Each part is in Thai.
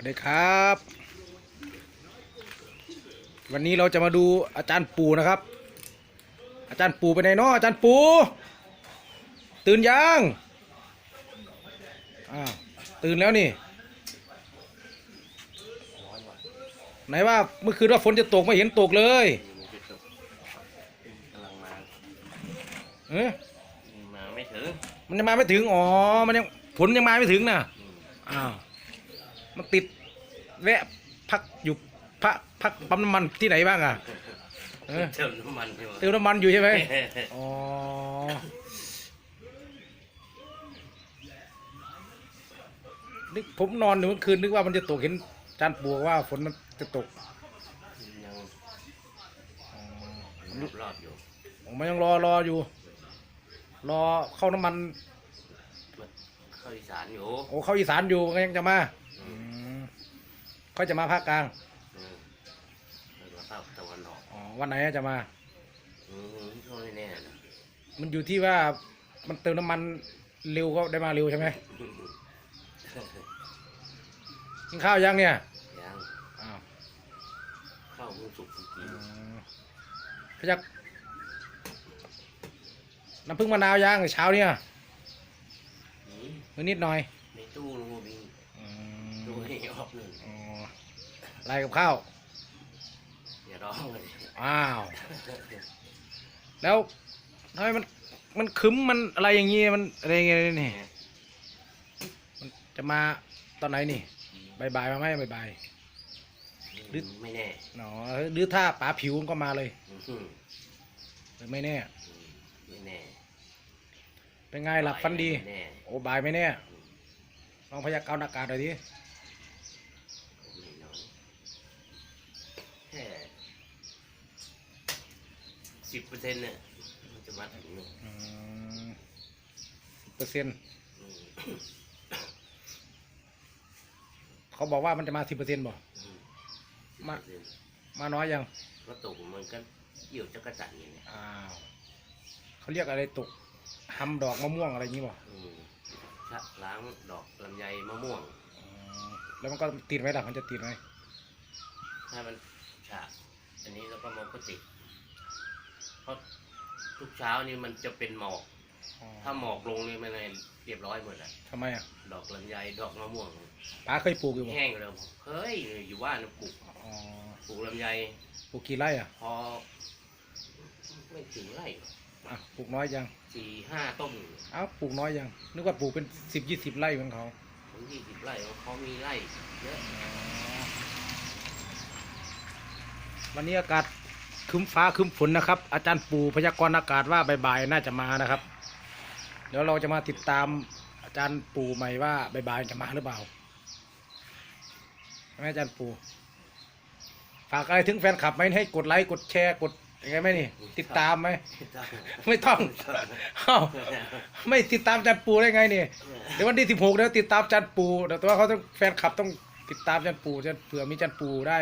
สวัสดีครับ วันนี้เราจะมาดูอาจารย์ปูนะครับ อาจารย์ปูไปไหนเนาะอาจารย์ปู ตื่นยังอ้าวตื่นแล้วนี่ ไหนว่าเมื่อคืนว่าฝนจะตกไม่เห็นตกเลยกำลังมาเอ๊ะมาไม่ถึง มันยังมาไม่ถึง อ๋อ มันยังฝนยังมาไม่ถึงนะอืมอ้าว มันติดแวะพักอยู่พักพักปั๊มน้ำมันที่ไหนบ้างอะเออเติมน้ำมันใช่ไหมเติมน้ำมันอยู่ใช่ไหมอ๋อนึกผมนอนอยู่เมื่อคืนนึกว่ามันจะตกเห็นจานปูบอกว่าฝนมันจะตกยังอ๋อรอบๆอยู่ผมมันยังรอรออยู่ รอเข้าน้ำมันเข้าอีสานอยู่โอ้เข้าอีสานอยู่ก็ยังจะมาอืม เขาจะมาภาคกลางอืมแล้วก็ภาคตะวันออกอ๋อวันไหนจะมา อืมช่วงนี้แน่นะมันอยู่ที่ว่ามันเติมน้ำมันเร็วก็ได้มาเร็วใช่ไหมกินข้าวยังเนี่ยยังอ้าวเข้าเพิ่งสุกเมื่อกี้พยักน้ำผึ้งมะนาวย่างเช้าเนี่ยอืมมือนิดหน่อยในตู้นู้นมีอื ตู้มให้ออกหนึ่งอ๋ออะไรกับข้าว อย่าร้องเลยอ้าว แล้วทำไมมันมันคึ้มมันอะไรอย่างงี้มันอะไรอย่างเงี้ยนี่มันจะมาตอนไหนนี่บายบายมาไหมบายบายหรือไม่แน่หนอหรือถ้าป๋าผิวก็มาเลยอืมหรือไม่แน่ไม่แน่ เป็นไงหลับฟันดีไม่แน่โอ้บายไม่แน่ลองพยากรณ์อากาศหน่อยดิ ไม่น้อยแค่ สิบเปอร์เซ็นต์เนี่ยมันจะมาถึงเนี่ยอืมเปอร์เซ็นต์อืมเขาบอกว่ามันจะมาสิบเปอร์เซ็นต์บ่ อืมมา 10%มาน้อยยัง ก็ตกมันก็เกี่ยวจักรจันทร์อย่างเงี้ยอ้าวเขาเรียกอะไรตกทำดอกมะม่วงอะไรอย่างงี้บ่อืมชะล้างดอกลำไยมะม่วง อืมแล้วมันก็ติดไหมล่ะมันจะติดไหมถ้ามันฉะอันนี้แล้วก็มันก็ติดเพ ราะทุกเช้านี่มันจะเป็นหมอกอ๋อถ้าหมอกลงนี่มันเลยเรียบร้อยหมดอะทำไมอะดอกลำไยดอกมะม่วงป้าเคยปลูกอยู่บ่แห้งแล้วเฮ้ยอยู่บ้านปลูกอ๋อปลูกลำไยปลูกกี่ไร่อะพอไม่ถึงไร่อะปลูกน้อยยังสี่ห้าต้นเอ้าปลูกน้อยยังนึกว่าปลูกเป็นสิบยี่สิบไร่ของเขาถึงยี่สิบไร่เขามีไร่เยอะวันนี้อากาศ คึ้มฟ้าคึ้มฝนนะครับ อาจารย์ปูพยากรณ์อากาศว่าบ่ายๆน่าจะมานะครับ เดี๋ยวเราจะมาติดตามอาจารย์ปูใหม่ว่าบ่ายๆจะมาหรือเปล่าใช่อาจารย์ปูฝากอะไรถึงแฟนคลับไหมให้กดไลค์กดแชร์กดยังไงไหมนี่ ติดตามไหมไม่ต้องเอ้าไม่ติดตามอาจารย์ปูได้ไงนี่เดี๋ยววันที่สิบหกเดี๋ยวติดตามอาจารย์ปู่เดี๋ยวตัวเขาต้องแฟนคลับต้องติดตามอาจารย์ปู่จะเผื่อมีอาจารย์ปูได้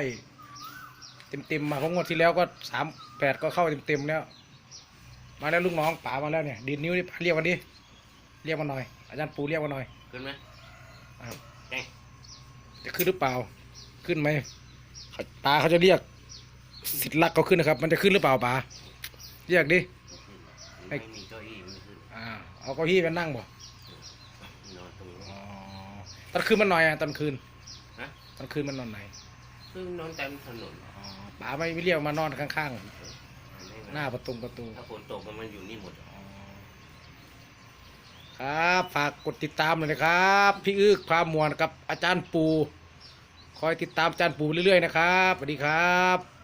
เต็มๆมาของงวดที่แล้วก็สามแปดก็เข้าเต็มๆแล้ว มาแล้วลูกน้องป๋ามาแล้วเนี่ยดีดนิ้วนี่เรียกมันดิเรียกมาหน่อย อาจารย์ปู่เรียกมาหน่อยขึ้นไหมอ้าวเอ้ยจะขึ้นหรือเปล่า ขึ้นไหมเขาป๋าเขาจะเรียก สิทธิ์รักเขาขึ้นนะครับ มันจะขึ้นหรือเปล่าป๋าเรียกดิไม่มีเก้าอี้ไม่ขึ้นอ่าเอาเก้าอี้ไปนั่งบ่นอนตรงนี้อ๋อตอนคืนมันหน่อยอะตอนคืนฮะตอนคืนมันนอนไหนคือนอนเต็มถนนอ๋อ ป๋าไม่ไม่เรียกมานอนข้างๆ หน้าประตูประตู ถ้าฝนตกมันอยู่นี่หมด ครับ ฝากกดติดตามเลยนะครับ พี่อึกพามวลกับอาจารย์ปู คอยติดตามอาจารย์ปูเรื่อยๆนะครับ สวัสดีครับ